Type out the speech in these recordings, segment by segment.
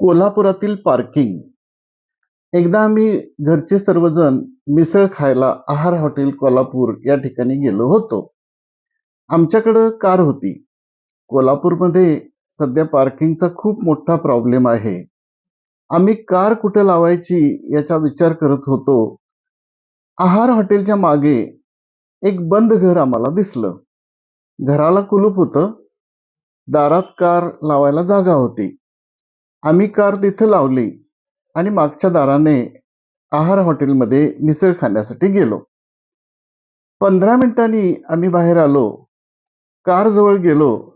कोल्हापुरातील पार्किंग एकदा आम्ही घरचे सर्वजण मिसळ खायला आहार हॉटेल कोल्हापूर या ठिकाणी गेलो होतो. आमच्याकडं कार होती. कोल्हापूरमध्ये सध्या पार्किंगचा खूप मोठा प्रॉब्लेम आहे. आम्ही कार कुठे लावायची याचा विचार करत होतो. आहार हॉटेलच्या मागे एक बंद घर आम्हाला दिसलं. घराला कुलूप होतं. दारात कार लावायला जागा होती. आम्ही कार तिथं लावली आणि मागच्या दाराने आहार हॉटेलमध्ये मिसळ खाण्यासाठी गेलो. पंधरा मिनिटांनी आम्ही बाहेर आलो. कारजवळ गेलो.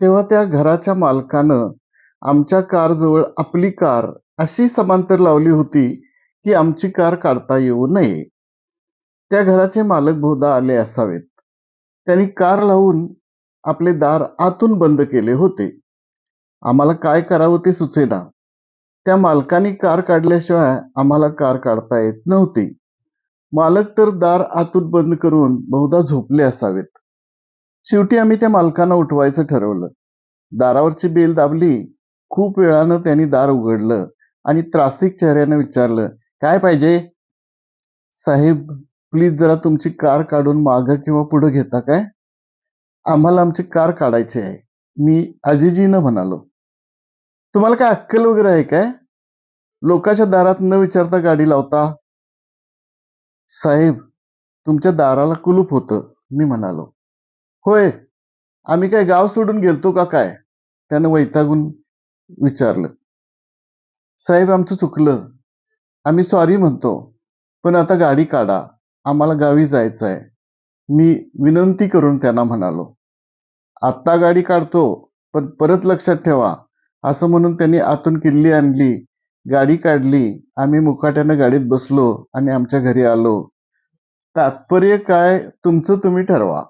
तेव्हा त्या घराच्या मालकानं आमच्या कारजवळ आपली कार अशी समांतर लावली होती की आमची कार काढता येऊ नये. त्या घराचे मालक बहुधा आले असावेत. त्यांनी कार लावून आपले दार आतून बंद केले होते. आम्हाला काय करावं ते सुचेना. त्या मालकाने कार काढल्याशिवाय आम्हाला कार काढता येत नव्हती. मालक तर दार आतून बंद करून बहुधा झोपले असावेत. शेवटी आम्ही त्या मालकांना उठवायचं ठरवलं. दारावरची बेल दाबली. खूप वेळानं त्यांनी दार उघडलं आणि त्रासिक चेहऱ्यानं विचारलं काय पाहिजे? साहेब प्लीज जरा तुमची कार काढून मागं किंवा पुढं घेता काय? आम्हाला आमची कार काढायची आहे. मी अजिजीनं म्हणालो. तुम्हाला काय अक्कल वगैरे आहे काय? लोकांच्या दारात न विचारता गाडी लावता? साहेब तुमच्या दाराला कुलूप होतं मी म्हणालो. होय आम्ही काय गाव सोडून गेलतो का काय? त्यानं वैतागून विचारलं. साहेब आमचं चुकलं. आम्ही सॉरी म्हणतो पण आता गाडी काढा आम्हाला गावी जायचं आहे मी विनंती करून त्यांना म्हणालो. आत्ता गाडी काढतो पण परत लक्षात ठेवा असं म्हणून त्यांनी आतून किल्ली आणली गाडी काढली. आम्ही मुकाट्यानं गाडीत बसलो आणि आमच्या घरी आलो. तात्पर्य काय? तुमचं तुम्ही ठरवा.